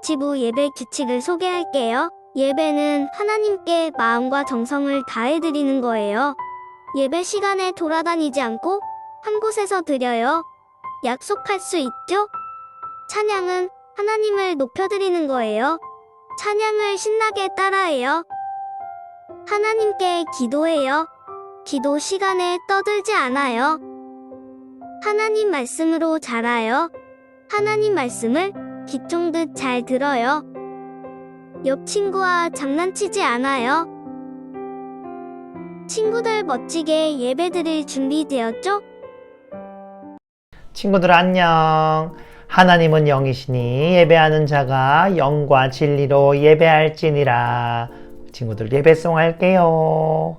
유치부 예배 규칙을 소개할게요. 예배는 하나님께 마음과 정성을 다해 드리는 거예요. 예배 시간에 돌아다니지 않고 한 곳에서 드려요. 약속할 수 있죠? 찬양은 하나님을 높여드리는 거예요. 찬양을 신나게 따라해요. 하나님께 기도해요. 기도 시간에 떠들지 않아요. 하나님 말씀으로 자라요. 하나님 말씀을 기총듯 잘 들어요. 옆 친구와 장난치지 않아요. 친구들 멋지게 예배 드릴 준비되었죠? 친구들 안녕. 하나님은 영이시니 예배하는 자가 영과 진리로 예배할지니라. 친구들 예배송 할게요.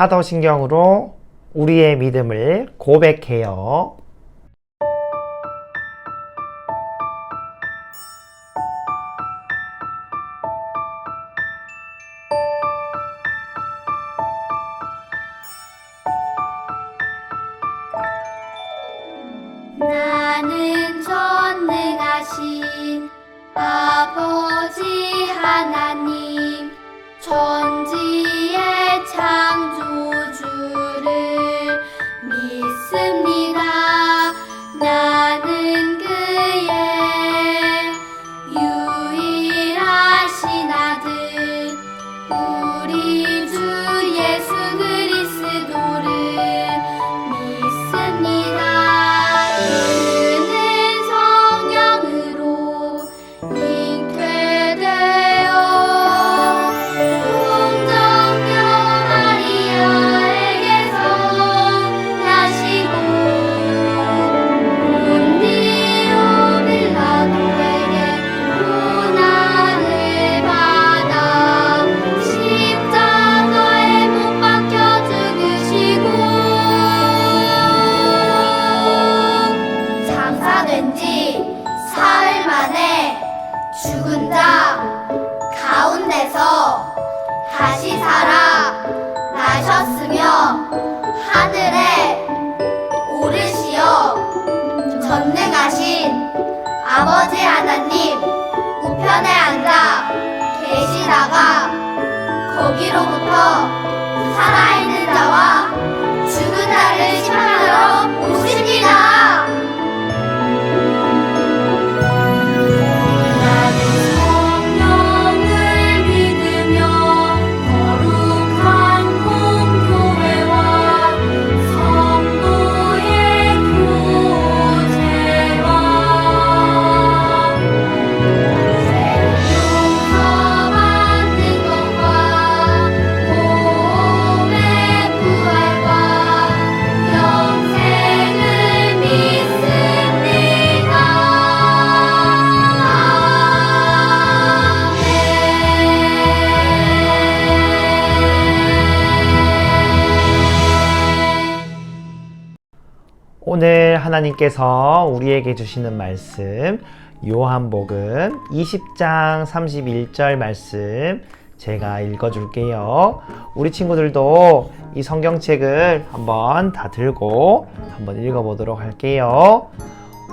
사도신경으로 우리의 믿음을 고백해요. 아버지 하나님 천지 거기로부터 살아있는 자와 죽은 자를 심판하러 오십니다. 하나님께서 우리에게 주시는 말씀 요한복음 20장 31절 말씀 제가 읽어줄게요. 우리 친구들도 이 성경책을 한번 다 들고 한번 읽어보도록 할게요.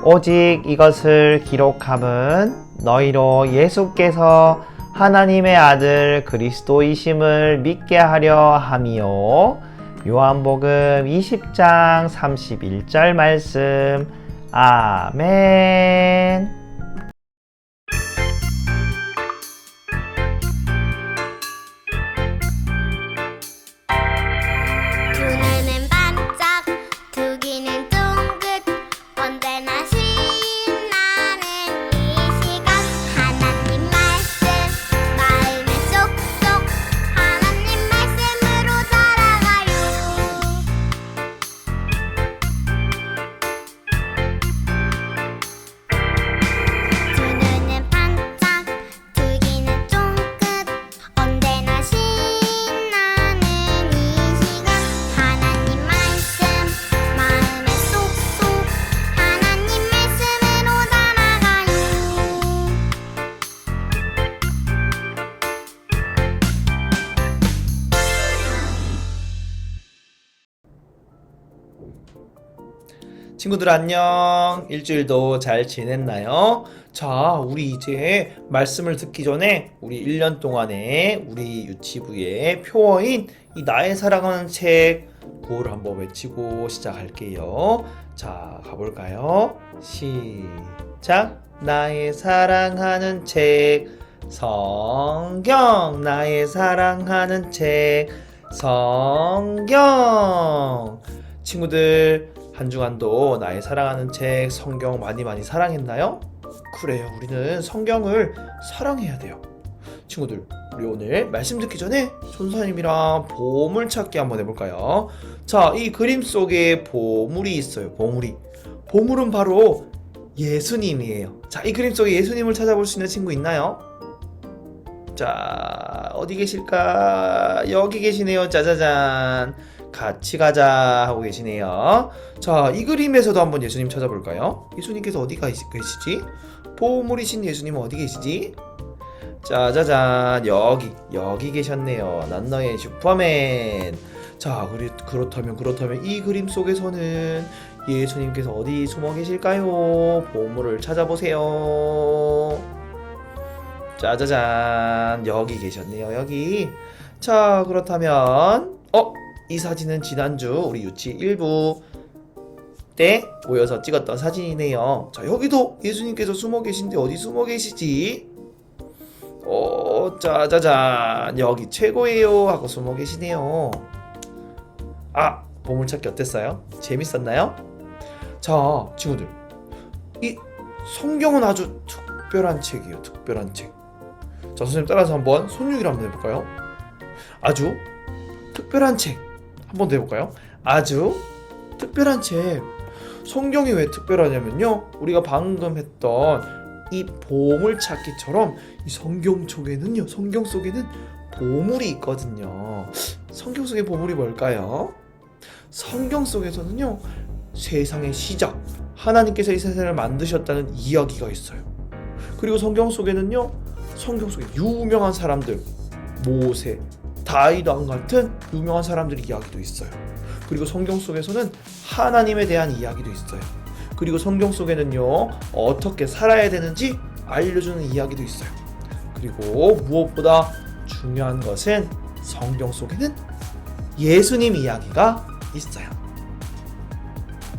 오직 이것을 기록함은 너희로 예수께서 하나님의 아들 그리스도이심을 믿게 하려 함이요. 요한복음 20장 31절 말씀. 아멘. 친구들 안녕. 일주일도 잘 지냈나요? 자, 우리 이제 말씀을 듣기 전에 우리 1년 동안에 우리 유치부의 표어인 이 나의 사랑하는 책 구호를 한번 외치고 시작할게요. 자, 가볼까요? 시작. 나의 사랑하는 책 성경 나의 사랑하는 책 성경 친구들 한 주간도 나의 사랑하는 책 성경 많이 많이 사랑했나요? 그래요. 우리는 성경을 사랑해야 돼요. 친구들, 우리 오늘 말씀 듣기 전에 손사님이랑 보물 찾기 한번 해볼까요? 자, 이 그림 속에 보물이 있어요. 보물이. 보물은 바로 예수님이에요. 자, 이 그림 속에 예수님을 찾아볼 수 있는 친구 있나요? 자, 어디 계실까? 여기 계시네요. 짜자잔. 같이 가자 하고 계시네요. 자, 이 그림에서도 한번 예수님 찾아볼까요? 예수님께서 어디가 있- 계시지? 보물이신 예수님은 어디 계시지? 짜자잔, 여기, 여기 계셨네요. 난 너의 슈퍼맨. 자, 그리, 그렇다면, 그렇다면 이 그림 속에서는 예수님께서 어디 숨어 계실까요? 보물을 찾아보세요. 짜자잔, 여기 계셨네요, 여기. 자, 그렇다면, 어? 이 사진은 지난주 우리 유치 1부 때 모여서 찍었던 사진이네요. 자, 여기도 예수님께서 숨어 계신데 어디 숨어 계시지? 어, 짜자잔, 여기 최고예요. 하고 숨어 계시네요. 아, 보물찾기 어땠어요? 재밌었나요? 자, 친구들. 이 성경은 아주 특별한 책이에요. 특별한 책. 자, 선생님 따라서 한번 손육이를 한번 해볼까요? 아주 특별한 책. 한번 더 해볼까요? 아주 특별한 책. 성경이 왜 특별하냐면요. 우리가 방금 했던 이 보물 찾기처럼 이 성경 속에는요. 성경 속에는 보물이 있거든요. 성경 속의 보물이 뭘까요? 성경 속에서는요. 세상의 시작, 하나님께서 이 세상을 만드셨다는 이야기가 있어요. 그리고 성경 속에는요. 성경 속에 유명한 사람들, 모세, 다윗왕 같은 유명한 사람들의 이야기도 있어요. 그리고 성경 속에서는 하나님에 대한 이야기도 있어요. 그리고 성경 속에는요, 어떻게 살아야 되는지 알려주는 이야기도 있어요. 그리고 무엇보다 중요한 것은 성경 속에는 예수님 이야기가 있어요.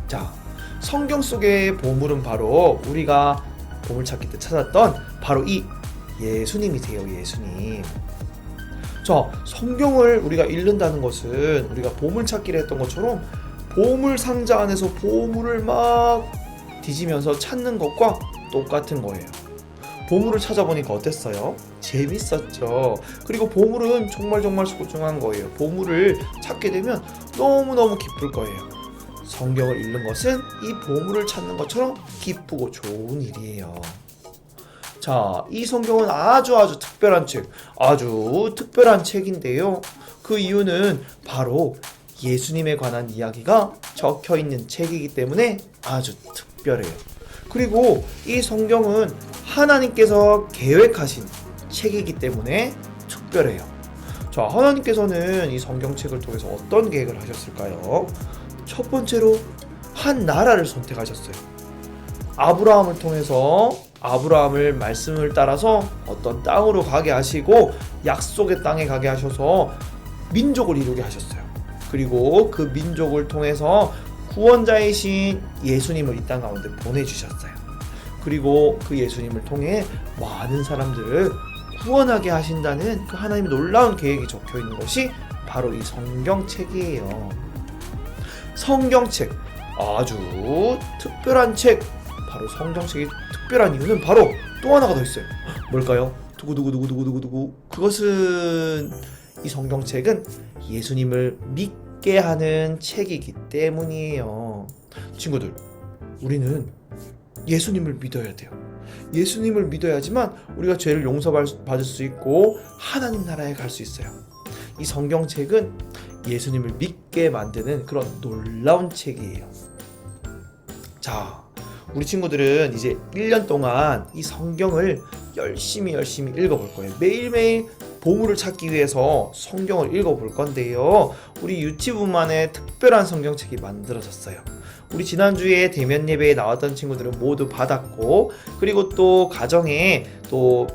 자, 성경 속의 보물은 바로 우리가 보물 찾기 때 찾았던 바로 이 예수님이세요, 예수님. 자, 성경을 우리가 읽는다는 것은 우리가 보물 찾기를 했던 것처럼 보물 상자 안에서 보물을 막 뒤지면서 찾는 것과 똑같은 거예요. 보물을 찾아보니까 어땠어요? 재밌었죠. 그리고 보물은 정말 정말 소중한 거예요. 보물을 찾게 되면 너무너무 기쁠 거예요. 성경을 읽는 것은 이 보물을 찾는 것처럼 기쁘고 좋은 일이에요. 자, 이 성경은 아주 아주 특별한 책, 아주 특별한 책인데요. 그 이유는 바로 예수님에 관한 이야기가 적혀 있는 책이기 때문에 아주 특별해요. 그리고 이 성경은 하나님께서 계획하신 책이기 때문에 특별해요. 자, 하나님께서는 이 성경책을 통해서 어떤 계획을 하셨을까요? 첫 번째로 한 나라를 선택하셨어요. 아브라함을 통해서 아브라함을 말씀을 따라서 어떤 땅으로 가게 하시고 약속의 땅에 가게 하셔서 민족을 이루게 하셨어요. 그리고 그 민족을 통해서 구원자이신 예수님을 이 땅 가운데 보내주셨어요. 그리고 그 예수님을 통해 많은 사람들을 구원하게 하신다는 그 하나님의 놀라운 계획이 적혀 있는 것이 바로 이 성경책이에요. 성경책 아주 특별한 책 바로 성경책이 특별한 이유는 바로 또 하나가 더 있어요. 뭘까요? 두구두구두구두구두구 그것은 이 성경책은 예수님을 믿게 하는 책이기 때문이에요. 친구들, 우리는 예수님을 믿어야 돼요. 예수님을 믿어야지만 우리가 죄를 용서받을 수 있고 하나님 나라에 갈 수 있어요. 이 성경책은 예수님을 믿게 만드는 그런 놀라운 책이에요. 자, 우리 친구들은 이제 1년 동안 이 성경을 열심히 열심히 읽어볼 거예요. 매일매일 보물을 찾기 위해서 성경을 읽어볼 건데요. 우리 유치부만의 특별한 성경책이 만들어졌어요. 우리 지난주에 대면 예배에 나왔던 친구들은 모두 받았고, 그리고 또 가정에 또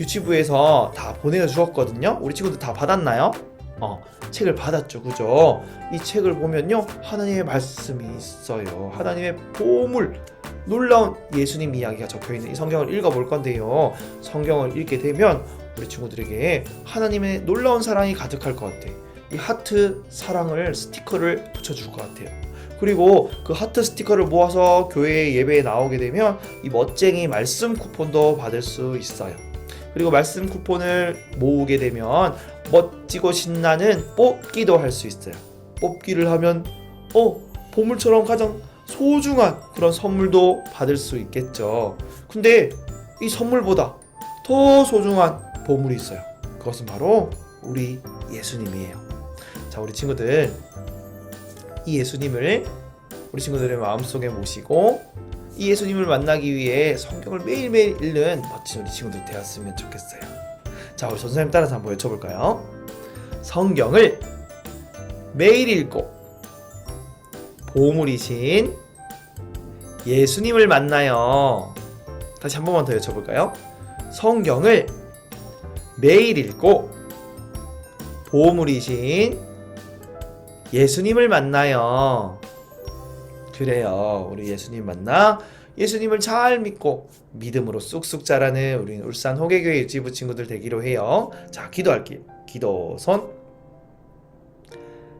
유치부에서 다 보내주었거든요. 우리 친구들 다 받았나요? 어, 책을 받았죠. 그죠? 이 책을 보면요. 하나님의 말씀이 있어요. 하나님의 보물, 놀라운 예수님 이야기가 적혀 있는 이 성경을 읽어 볼 건데요. 성경을 읽게 되면 우리 친구들에게 하나님의 놀라운 사랑이 가득할 것 같아. 이 하트 사랑을 스티커를 붙여 줄 것 같아요. 그리고 그 하트 스티커를 모아서 교회 예배에 나오게 되면 이 멋쟁이 말씀 쿠폰도 받을 수 있어요. 그리고 말씀 쿠폰을 모으게 되면 멋지고 신나는 뽑기도 할 수 있어요. 뽑기를 하면 어 보물처럼 가장 소중한 그런 선물도 받을 수 있겠죠. 근데 이 선물보다 더 소중한 보물이 있어요. 그것은 바로 우리 예수님이에요. 자, 우리 친구들 이 예수님을 우리 친구들의 마음속에 모시고 이 예수님을 만나기 위해 성경을 매일매일 읽는 멋진 우리 친구들 되었으면 좋겠어요. 자, 우리 전사님 따라서 한번 외쳐볼까요? 성경을 매일 읽고 보물이신 예수님을 만나요. 다시 한 번만 더 외쳐볼까요? 성경을 매일 읽고 보물이신 예수님을 만나요. 그래요. 우리 예수님 만나 예수님을 잘 믿고 믿음으로 쑥쑥 자라는 우리 울산 호계교회 유치부 친구들 되기로 해요. 자, 기도할게요. 기도 손.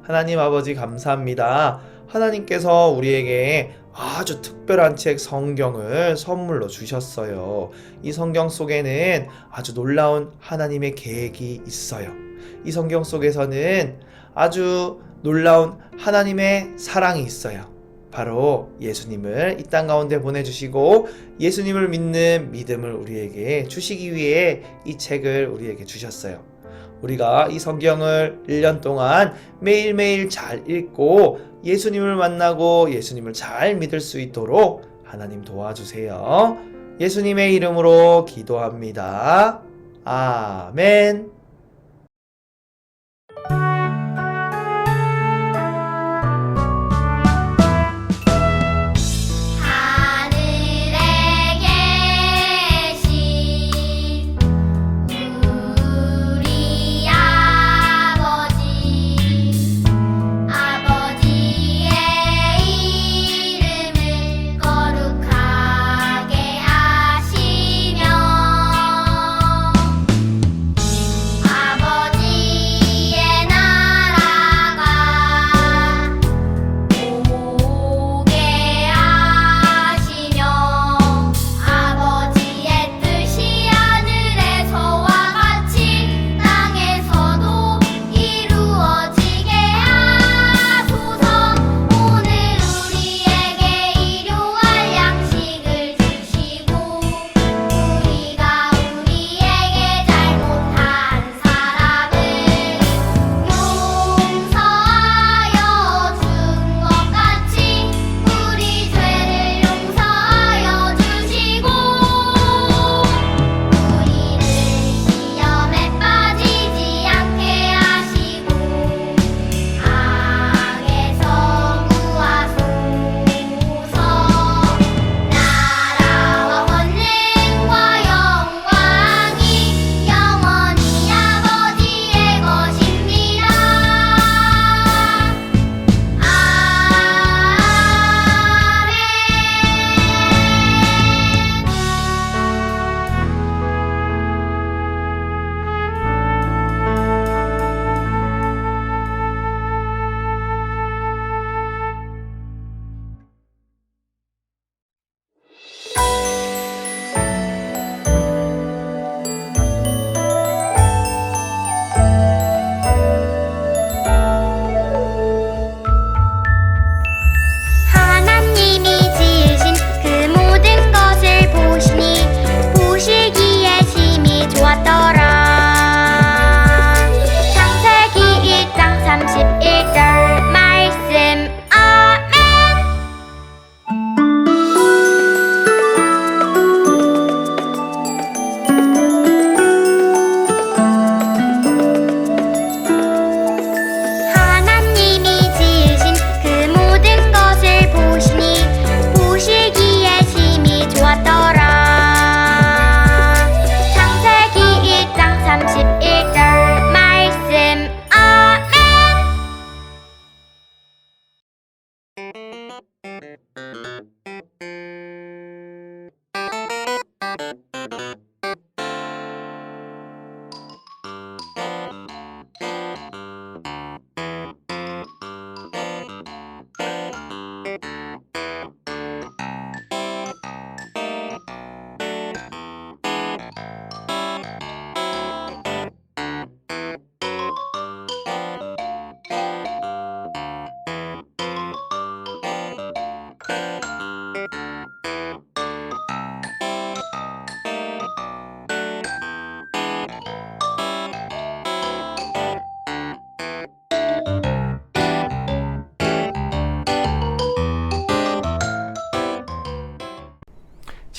하나님 아버지 감사합니다. 하나님께서 우리에게 아주 특별한 책 성경을 선물로 주셨어요. 이 성경 속에는 아주 놀라운 하나님의 계획이 있어요. 이 성경 속에서는 아주 놀라운 하나님의 사랑이 있어요. 바로 예수님을 이 땅 가운데 보내주시고 예수님을 믿는 믿음을 우리에게 주시기 위해 이 책을 우리에게 주셨어요. 우리가 이 성경을 1년 동안 매일매일 잘 읽고 예수님을 만나고 예수님을 잘 믿을 수 있도록 하나님 도와주세요. 예수님의 이름으로 기도합니다. 아멘.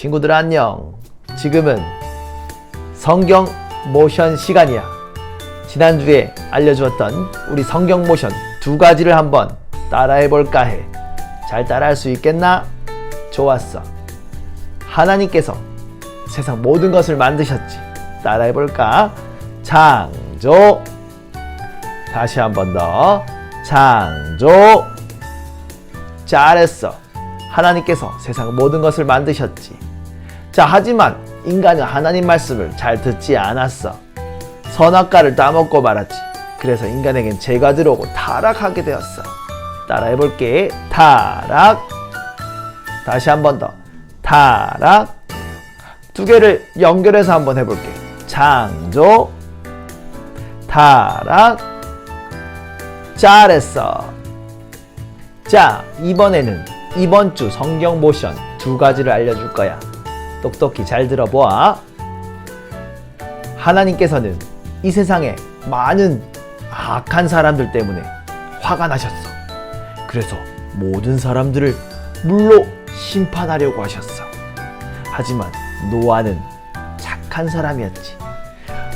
친구들 안녕. 지금은 성경 모션 시간이야. 지난주에 알려주었던 우리 성경 모션 두 가지를 한번 따라해 볼까 해. 잘 따라할 수 있겠나? 좋았어. 하나님께서 세상 모든 것을 만드셨지. 따라해 볼까? 창조. 다시 한 번 더. 창조. 잘했어. 하나님께서 세상 모든 것을 만드셨지. 자, 하지만 인간은 하나님 말씀을 잘 듣지 않았어. 선악과를 따먹고 말았지. 그래서 인간에겐 죄가 들어오고 타락하게 되었어. 따라해 볼게. 타락. 다시 한 번 더. 타락. 두 개를 연결해서 한번 해볼게. 창조. 타락. 잘했어. 자, 이번에는 이번 주 성경 모션 두 가지를 알려줄 거야. 똑똑히 잘 들어보아. 하나님께서는 이 세상에 많은 악한 사람들 때문에 화가 나셨어. 그래서 모든 사람들을 물로 심판하려고 하셨어. 하지만 노아는 착한 사람이었지.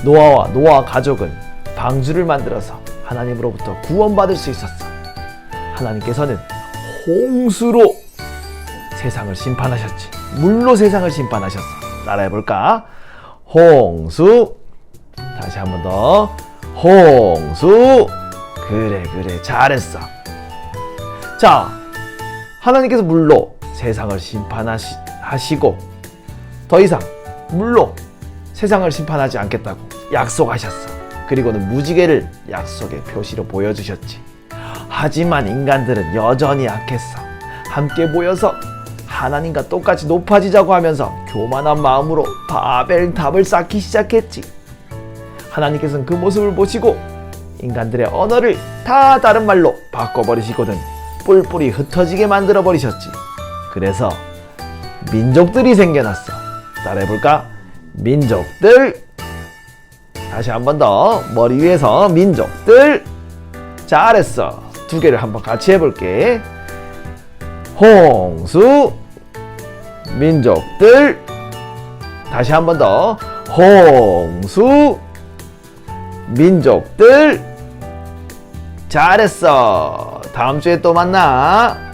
노아와 노아 가족은 방주를 만들어서 하나님으로부터 구원받을 수 있었어. 하나님께서는 홍수로 세상을 심판하셨지. 물로 세상을 심판하셨어. 따라해 볼까? 홍수. 다시 한 번 더. 홍수. 그래, 그래. 잘했어. 자, 하나님께서 물로 세상을 심판하시고 더 이상 물로 세상을 심판하지 않겠다고 약속하셨어. 그리고는 무지개를 약속의 표시로 보여주셨지. 하지만 인간들은 여전히 약했어. 함께 모여서 하나님과 똑같이 높아지자고 하면서 교만한 마음으로 바벨 답을 쌓기 시작했지. 하나님께서는 그 모습을 보시고 인간들의 언어를 다 다른 말로 바꿔버리시거든 뿔뿔이 흩어지게 만들어 버리셨지. 그래서 민족들이 생겨났어. 따라해볼까? 민족들. 다시 한 번 더 머리 위에서 민족들. 잘했어. 두 개를 한번 같이 해볼게. 홍수. 민족들. 다시 한 번 더. 홍수. 민족들. 잘했어. 다음 주에 또 만나.